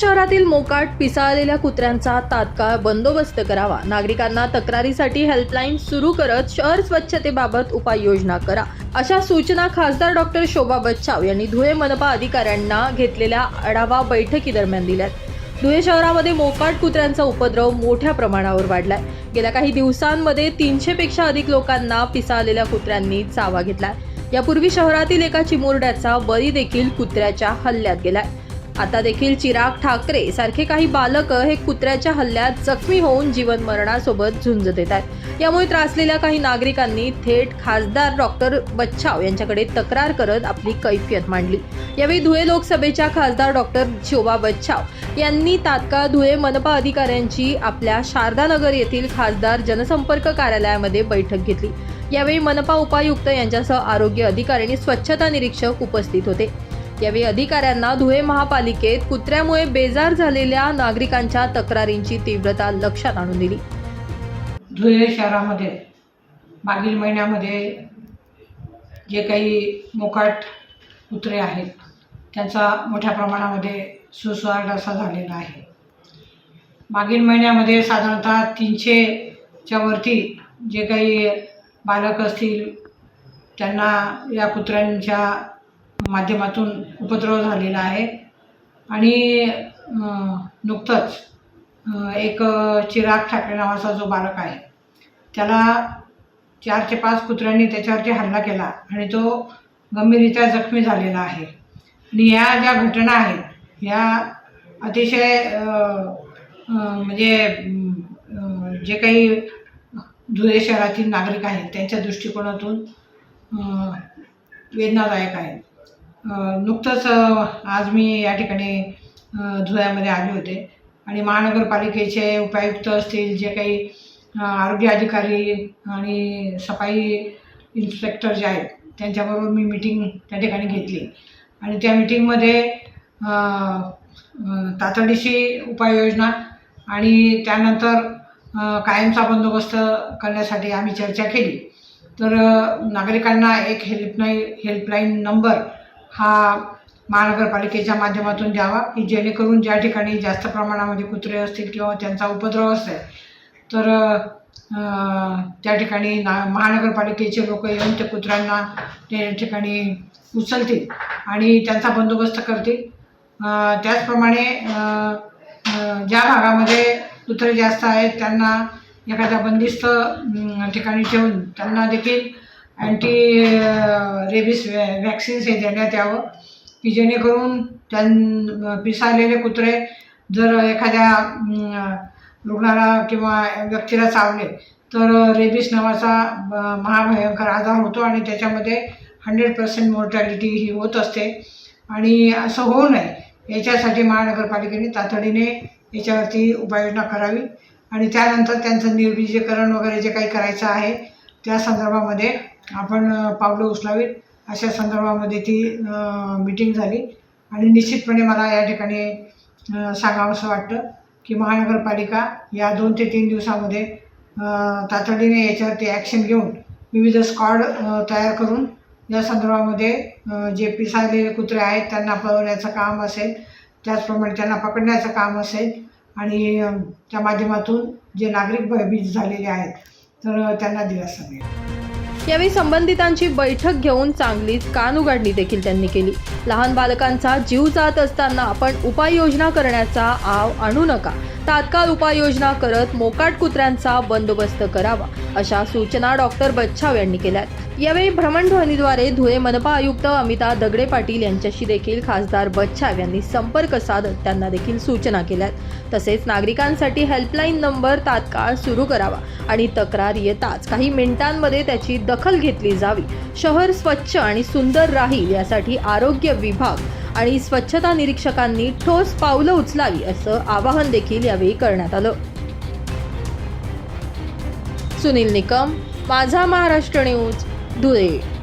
शहरातील मोकाट पिसाळलेल्या कुत्र्यांचा तात्काळ बंदोबस्त करावा. नागरिकांना तक्रारीसाठी हेल्पलाईन सुरू करत शहर स्वच्छतेबाबत उपाययोजना करा अशा सूचना खासदार डॉक्टर शोभा बच्चाव यांनी धुळे मनपा अधिकाऱ्यांना घेतलेल्या आढावा बैठकीदरम्यान दिल्यात. धुळे शहरामध्ये मोकाट कुत्र्यांचा उपद्रव मोठ्या प्रमाणावर वाढलाय. गेल्या काही दिवसांमध्ये तीनशे पेक्षा अधिक लोकांना पिसाळलेल्या कुत्र्यांनी चावा घेतलाय. यापूर्वी शहरातील एका चिमुरड्याचा बळी देखील कुत्र्याच्या हल्ल्यात गेलाय. आता देखील चिराग ठाकरे सारखे काही बालक हे कुत्र्याच्या हल्ल्यात जखमी होऊन जीवनमरणासोबत झुंज देत आहेत. यामुळे त्रासलेल्या काही नागरिकांनी थेट खासदार डॉक्टर बच्छाव यांच्याकडे तक्रार करत आपली कैफियत मांडली. यावेळी धुळे लोकसभेच्या खासदार डॉक्टर शोभा बच्छाव यांनी तात्काळ धुळे मनपा अधिकाऱ्यांची आपल्या शारदानगर येथील खासदार जनसंपर्क कार्यालयामध्ये बैठक घेतली. यावेळी मनपा उपायुक्त यांच्यासह आरोग्य अधिकारी आणि स्वच्छता निरीक्षक उपस्थित होते. यावेळी अधिकाऱ्यांना धुळे महापालिकेत कुत्र्यामुळे बेजार झालेल्या नागरिकांच्या तक्रारींची तीव्रता लक्षात आणून दिली. धुळे शहरामध्ये मागील महिन्यामध्ये जे काही मोकाट कुत्रे आहेत त्यांचा मोठ्या प्रमाणामध्ये सुसवाड असा झालेला आहे. मागील महिन्यामध्ये साधारणतः तीनशेच्या वरती जे काही बालक असतील त्यांना या कुत्र्यांच्या माध्यमातून उपद्रव झालेला आहे. आणि नुकतंच एक चिराग ठाकरे नावाचा जो बालक आहे त्याला चार ते पाच कुत्र्यांनी त्याच्यावरती हल्ला केला आणि तो गंभीररित्या जखमी झालेला आहे. आणि या ज्या घटना आहेत ह्या अतिशय म्हणजे जे काही धुळे शहरातील नागरिक आहेत त्यांच्या दृष्टिकोनातून वेदनादायक आहेत. नुकतंच आज मी या ठिकाणी धुळ्यामध्ये आले होते. आणि महानगरपालिकेचे उपायुक्त असतील जे काही आरोग्य अधिकारी आणि सफाई इन्स्पेक्टर जे आहेत त्यांच्याबरोबर मी मिटिंग त्या ठिकाणी घेतली. आणि त्या मिटिंगमध्ये तातडीशी तातडीची उपाययोजना आणि त्यानंतर कायमचा बंदोबस्त करण्यासाठी आम्ही चर्चा केली. तर नागरिकांना एक हेल्पलाईन हेल्पलाईन नंबर हा महानगरपालिकेच्या माध्यमातून द्यावा की जेणेकरून ज्या ठिकाणी जास्त प्रमाणामध्ये कुत्रे असतील किंवा त्यांचा उपद्रव असेल तर त्या ठिकाणी ना महानगरपालिकेचे लोक येऊन ते कुत्र्यांना त्या ठिकाणी उचलतील आणि त्यांचा बंदोबस्त करतील. त्याचप्रमाणे ज्या भागामध्ये कुत्रे जास्त आहेत त्यांना एखाद्या बंदिस्त ठिकाणी ठेवून त्यांना देखील अँटी रेबिस वॅ वॅक्सिन्स हे देण्यात यावं की जेणेकरून त्यां पिसाळलेले कुत्रे जर एखाद्या रुग्णाला किंवा व्यक्तीला चावले तर रेबिस नावाचा महाभयंकर आजार होतो आणि त्याच्यामध्ये हंड्रेड पर्सेंट मोर्टॅलिटी ही होत असते. आणि असं होऊ नये. याच्यासाठी महानगरपालिकेने तातडीने याच्यावरती उपाययोजना करावी. आणि त्यानंतर त्यांचं निर्बीजीकरण वगैरे जे काही करायचं आहे त्या संदर्भामध्ये आपण पावलं उचलावीत. अशा संदर्भामध्ये ती मीटिंग झाली. आणि निश्चितपणे मला या ठिकाणी सांगावं सांगावंसं वाटतं की महानगरपालिका या दोन ते तीन दिवसामध्ये तातडीने याच्यावरती ॲक्शन घेऊन विविध स्क्वॉड तयार करून या संदर्भामध्ये जे पिसाळलेले कुत्रे आहेत त्यांना पळवण्याचं काम असेल त्याचप्रमाणे त्यांना पकडण्याचं काम असेल आणि त्या माध्यमातून जे नागरिक भयभीत झालेले आहेत तर त्यांना दिलासा मिळेल. यावेळी संबंधितांची बैठक घेऊन चांगलीच कान उघडणी देखील त्यांनी केली. लहान बालकांचा जीव जात असताना आपण उपाययोजना करण्याचा आव आणू नका. तात्काळ उपाययोजना करत मोकाट कुत्र्यांचा बंदोबस्त करावा अशा सूचना डॉक्टर बच्छाव यांनी केल्यात. यावेळी भ्रमणध्वनीद्वारे धुळे मनपा आयुक्त अमिता दगडे पाटील यांच्याशी देखील खासदार बच्छाव यांनी संपर्क साधत त्यांना देखील सूचना केल्यात. तसेच नागरिकांसाठी हेल्पलाईन नंबर तात्काळ सुरू करावा आणि तक्रार येताच काही मिनिटांमध्ये त्याची दखल घेतली जावी. शहर स्वच्छ आणि सुंदर राहील यासाठी आरोग्य विभाग आणि स्वच्छता निरीक्षकांनी ठोस पावलं उचलावी असं आवाहन देखील यावेळी करण्यात आलं. सुनील निकम माझा महाराष्ट्र न्यूज धुळे.